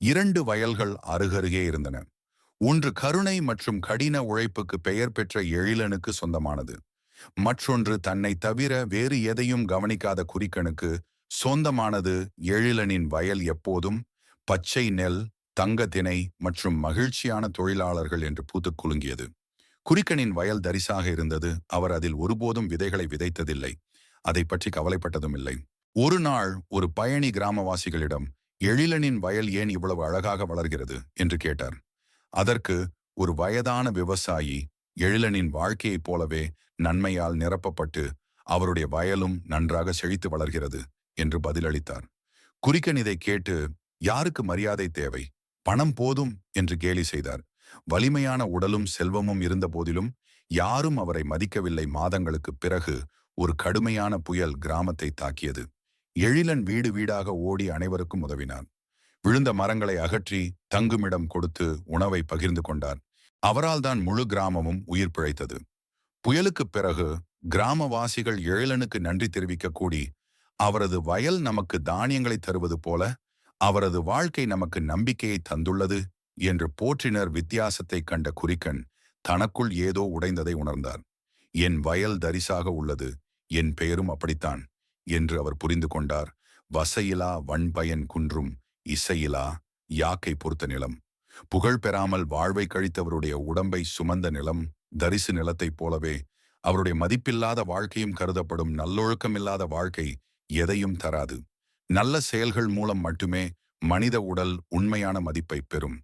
இரண்டு வயல்கள் அருகருகே இருந்தன. ஒன்று கருணை மற்றும் கடின உழைப்புக்கு பெயர் பெற்ற எழிலனுக்கு சொந்தமானது. மற்றொன்று தன்னை தவிர வேறு எதையும் கவனிக்காத குறிக்கனுக்கு சொந்தமானது எழிலனின் வயல் எப்போதும் பச்சை நெல் தங்க திணை மற்றும் மகிழ்ச்சியான தொழிலாளர்கள் என்று பூத்துக் குலுங்கியது. குறிக்கனின் வயல் தரிசாக இருந்தது. அவர் அதில் ஒருபோதும் விதைகளை விதைத்ததில்லை. அதை பற்றி கவலைப்பட்டதும் இல்லை ஒரு நாள் ஒரு பயணி கிராமவாசிகளிடம் எழிலனின் வயல் ஏன் இவ்வளவு அழகாக வளர்கிறது? என்று கேட்டார். அதற்கு ஒரு வயதான விவசாயி எழிலனின் வாழ்க்கையைப் போலவே நன்மையால் நிரப்பப்பட்டு அவருடைய வயலும் நன்றாக செழித்து வளர்கிறது என்று பதிலளித்தார். குறிக்கன் இதை கேட்டு யாருக்கு மரியாதை தேவை? பணம் போதும் என்று கேலி செய்தார். வலிமையான உடலும் செல்வமும் இருந்த போதிலும் யாரும் அவரை மதிக்கவில்லை மாதங்களுக்கு பிறகு ஒரு கடுமையான புயல் கிராமத்தை தாக்கியது. எழிலன் வீடு வீடாக ஓடி அனைவருக்கும் உதவினான். விழுந்த மரங்களை அகற்றி தங்குமிடம் கொடுத்து உணவை பகிர்ந்து கொண்டார் அவரால் தான் முழு கிராமமும் உயிர் பிழைத்தது. புயலுக்குப் பிறகு கிராமவாசிகள் எழிலனுக்கு நன்றி தெரிவிக்க கூடி அவரது வயல் நமக்கு தானியங்களை தருவது போல அவரது வாழ்க்கை நமக்கு நம்பிக்கையை தந்துள்ளது என்று போற்றினர் வித்தியாசத்தை கண்ட குறிக்கன் தனக்குள் ஏதோ உடைந்ததை உணர்ந்தார். என் வயல் தரிசாக உள்ளது என் பெயரும் அப்படித்தான். என்று அவர் புரிந்து கொண்டார். வசையிலா வன்பயன் குன்றும் இசையிலா யாக்கை பொறுத்த நிலம். புகழ் பெறாமல் வாழ்வை கழித்தவருடைய உடம்பை சுமந்த நிலம் தரிசு நிலத்தைப் போலவே அவருடைய மதிப்பில்லாத வாழ்க்கையும் கருதப்படும் நல்லொழுக்கமில்லாத வாழ்க்கை எதையும் தராது. நல்ல செயல்கள் மூலம் மட்டுமே மனித உடல் உண்மையான மதிப்பை பெறும்.